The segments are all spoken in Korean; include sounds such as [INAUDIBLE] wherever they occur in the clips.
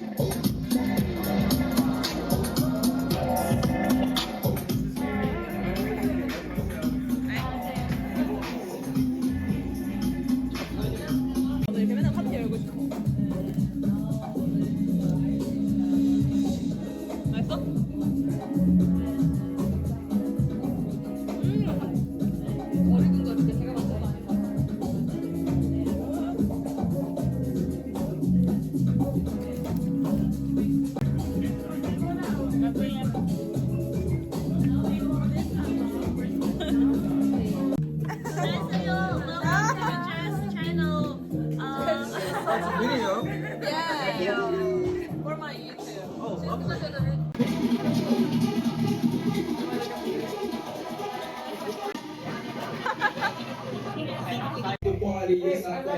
이렇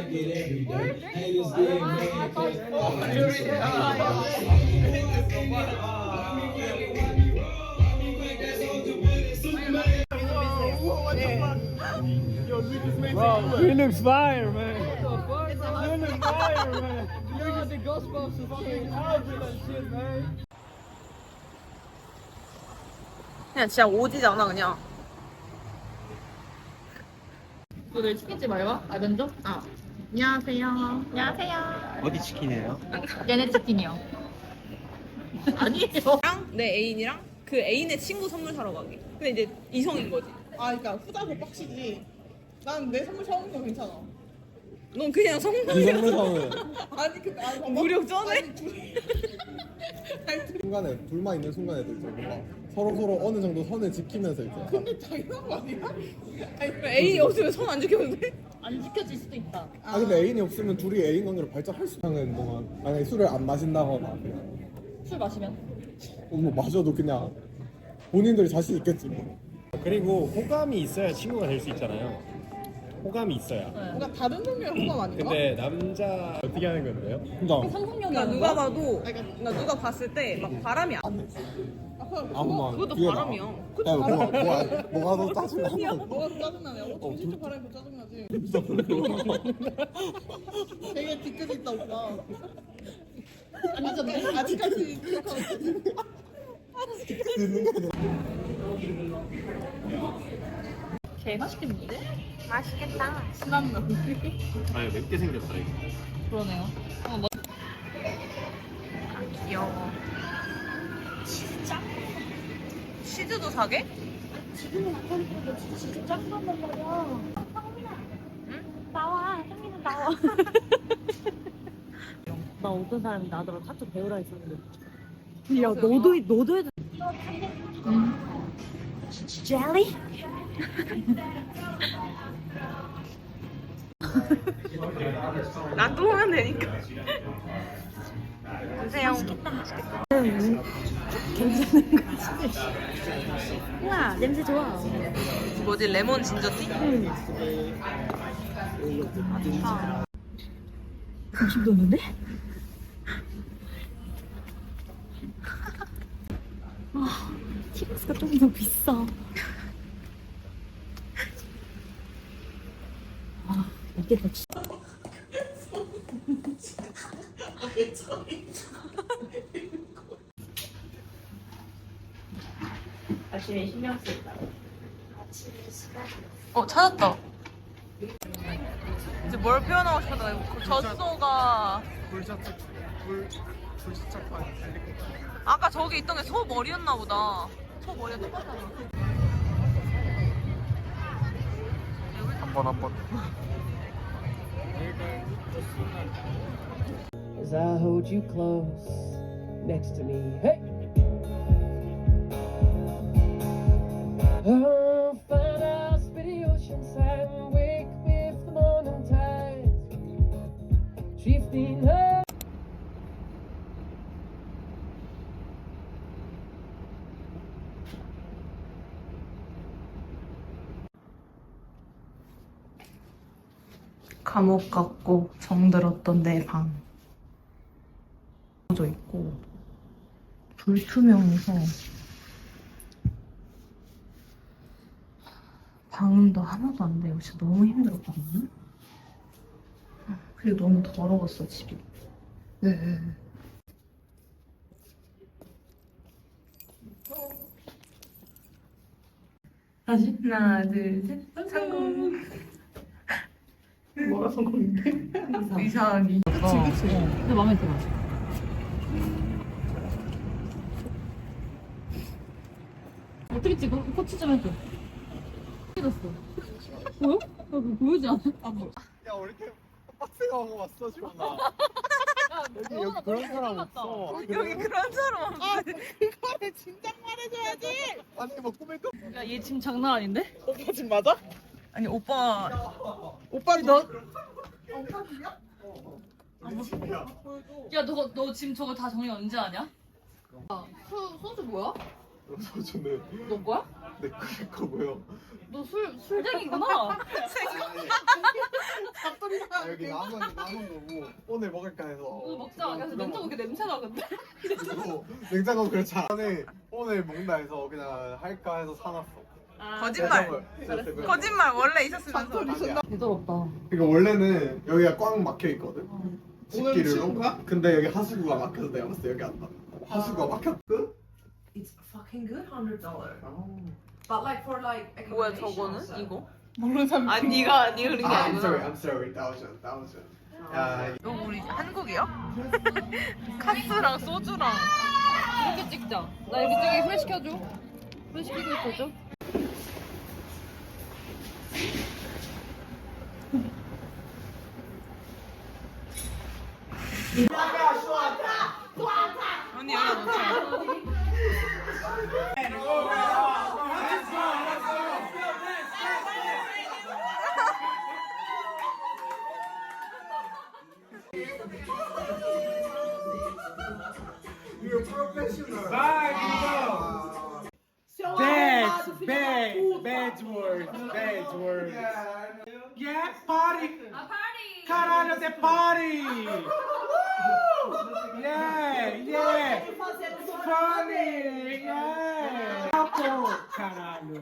I like it every day. Haters get mad, Bro, he looks fire, man. He looks fire, man. At the Ghostbusters fucking outfit and shit, man. 그냥 진짜 오지잖아 그냥. 너내 치킨집 알바? 아 면접? 아 안녕하세요. 안녕하세요. 어디 치킨이에요? 얘네 치킨이요. [LAUGHS] 아니에요. 랑내 애인이랑 그 애인의 친구 선물 사러 가기. 근데 이제 이성인 거지. 아, 그러니까 후자고 빡치지. 난 내 선물 사오는 건 괜찮아. 넌 그냥 이 성공이야. 선물 사오는 아니 그 방금 무력 전에? 아니, [LAUGHS] 아니, 순간에 둘만 있는 순간에도 이제 뭔가 서로 서로 어느 정도 선을 지키면서 이제 근데 당연한 거 아니야? 아니 그 애인이 없으면 손 안 지켜도 돼? 안 지켜질 수도 있다. 아 근데 애인이 없으면 둘이 애인 관계를 발전할 수 있는 동안 만약에 술을 안 마신다거나 그냥 술 마시면? 어, 뭐 마셔도 그냥 본인들이 자신 있겠지 뭐. 그리고 호감이 있어야 친구가 될 수 있잖아요. 호감이 있어야. 뭔가 다른 종류의 호감 아닌가? 근데 남자 어떻게 하는 건데요? 그러니까 상상력이 그러니까 누가 봐도 나 누가 봤을 때 막 바람이 안 나. 아, 그럼 아무만 그것도 뒤에 바람이야. 나와. 야 뭐가 뭐가 뭐가 더 짜증나? 뭐가 더 짜증나냐고? 정신줄 바람이 더 짜증나지. [LAUGHS] 되게 뒤끝이 있다 오빠. 아니잖아. 아직까지 기억하고 있지. 개 맛있겠는데? 맛있겠다. 순한 놈. 아니 맵게 생겼다 이거. 그러네요. 어, 뭐... 귀여워. 진짜? 치즈도 사게? [LAUGHS] 나 어떤 사람이 나더러 타투 배우라 했었는데. 야 너도 너도 해도. 젤 리? 나또 오면 되니까. 보세요. 우와 냄새 좋아. 뭐지 레몬 진저티? 점심 줬는데? 아, 티박스가 좀 더 비싸. 아, 이게 더 치. 아침에 신경 쓰였다. 어 찾았다. 이제 뭘 표현하고 싶었다. 그 젖소가 불자착 불 불시착한 아까 저기 있던 게 소 머리였나 보다. 소 머리가 똑같아. 한번 한번. as I hold you close next to me. Hey! Oh, 감옥 같고 정들었던 내 방. 져 있고 불투명해서 방음도 하나도 안 되고 진짜 너무 힘들었거든요. 그리고 너무 더러웠어 집이. 네. 다시 하나 둘 셋. 성공. 뭐가 성공인데? 이상하기 그치 그치 근데 마음에 들어 어떻게 찍어? 코치 좀 해줘 찍었어 보여? 나 그거 보이지 않아? 야 우리 이렇게 빡세게 하고 왔어 지원아 여기 여기 그런 사람 없어 여기 그런 사람 아 그거를 진작 말해줘야지. 아니 뭐 꿈에 또야얘 지금 장난 아닌데? 오빠 지금 맞아? 아니 오빠 오빠 너 야 너 너 지금 저거 다 정리 언제 하냐? 아, 수, 소주 뭐야? 저는 너 거야? 내 그게 거고요 너 술 술쟁이구나. 아, 여기 남은 남은 거고 오늘 먹을까 해서 너 먹자. 야, 근데 냉장고 이렇게 냄새 나는데? 그리고 냉장고 그렇지 않아 오늘 오늘 먹는다 해서 그냥 할까 해서 사놨어 거짓말 진짜 제발. 거짓말 원래 있었으면서 아니야. 부드럽다. 그러니까 원래는 여기가 꽉 막혀 있거든. 치운 거야? 근데 여기 하수구가 막혀서 내가 봤을 때 여기 안 나. 하수구가 막혔고. It's fucking good, hundred dollar. But like for like 뭐야 저거는? 이거? 모르는 사람. 아 네가 네가 그런 게 아, I'm sorry, 아니구나 I'm sorry. thousand, thousand. 야, 이거 우리 한국이야? [LAUGHS] 카스랑 소주랑 이렇게 찍자. 나 이렇게 찍게 후레 시켜줘. 후레 시키고 있어줘. 언니 여기 놓자 Bad, Bad words. Bad words. Yeah, yeah party. A party. Caralho, the party. [LAUGHS] yeah, yeah. Funny. Yeah. Caralho. Caralho.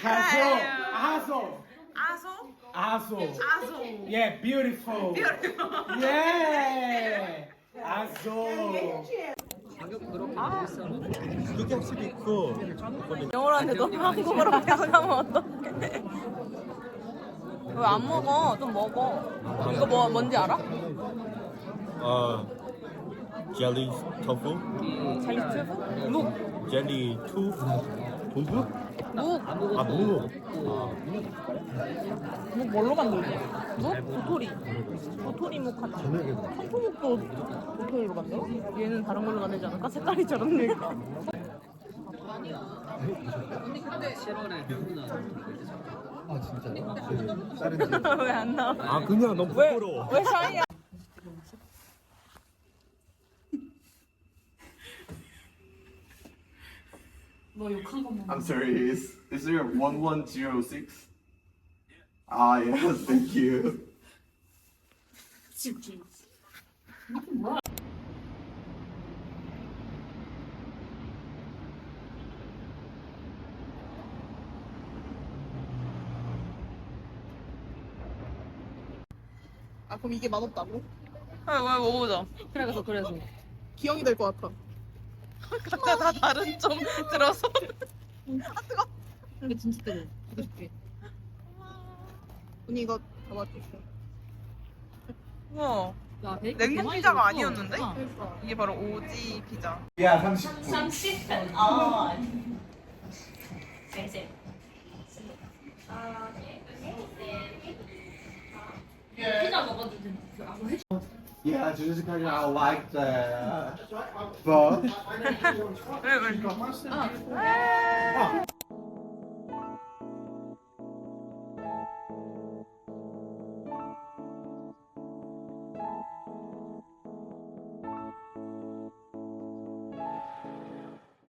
Casou. Arrasou. Azul. Azul. Azul. Yeah, beautiful. Beautiful. Yeah. Azul. Yeah. arrasou. 그게 확실히 있고. 영어로 하는데 너 한국어로 변하면 어떡해 왜 안 먹어? 좀 먹어 이거 뭐 뭔지 알아? 어, 젤리 토fu, 젤리 트브? 묵! 젤리 투, 두부? 묵! 아, 무. 묵 뭘로 만들지? 묵? 도토리 도토리 묵 하나 청포묵도 도토리로 만들어? 얘는 다른 걸로 만들지 않을까? 색깔이 저런데 [LAUGHS] [LAUGHS] 왜안 나와? 아, 그냥 너무 왜? 부끄러워. 왜 샤이야? 너 욕한 것만. I'm sorry. Is is there one one zero six? Ah yes, thank you. 아 그럼 이게 맛없다고? 왜, 왜 먹어보자 그래서 그래서. 기억이 될 것 같아. 각자 다 다른 점 들어서 이게 진짜 뜨거. 이거 줄게. 언니 이거 잡아주세요. 우와 야, 베이컨 냉동 개 많이 피자가 들었어. 아니었는데? 어. 이게 바로 오지 피자 야, 30분. 30분. 어. 피자 먹었는데. 아, 뭐 해? Yeah, just kind of like that. But 왜 왜?